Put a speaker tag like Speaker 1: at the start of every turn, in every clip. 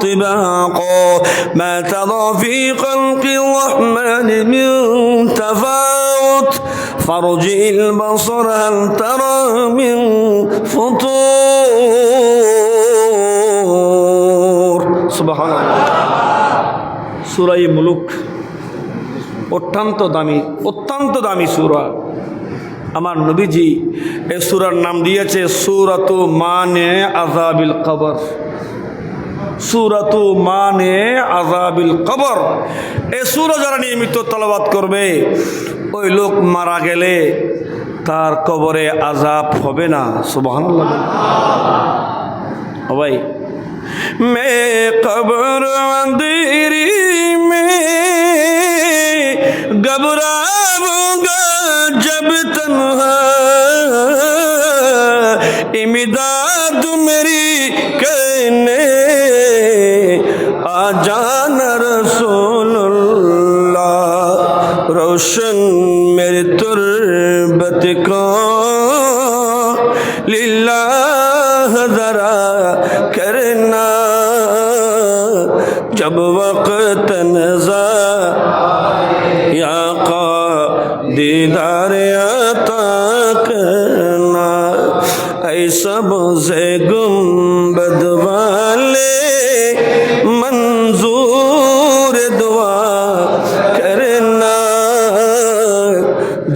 Speaker 1: طباقا ما ترى في خلق الرحمن من تفاوت فارجع البصر هل ترى من فطور سبحان الله সুরাই মুলুক অত্যন্ত দামি অত্যন্ত দামি সুরা আমার নবীজি এ সুরার নাম দিয়েছে সুরাতু মানে আজাবিল কবর। সুরাতু মানে আজাবিল কবর। এ যারা নিয়মিত তলবাদ করবে, ওই লোক মারা গেলে তার কবরে আজাব হবে না। সুবাহান ভাই। মে কবর মে গবরা امداد میری کہنے، آ جانا رسول اللہ، روشن میرے تربت کو للہ ذرا کرنا۔ جب وقت نظر یا قا دیدہ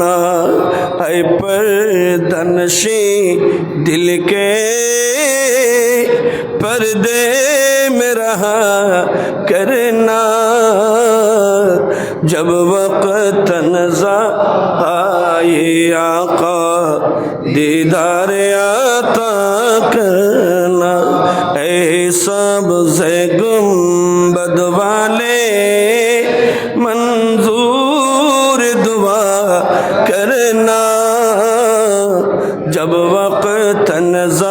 Speaker 1: جانا ہے پردنشی دل کے پردے میں رہا کرنا جب وقت نظا آئی آقا دیدار آتا کرنا، اے سب سے گنبد والے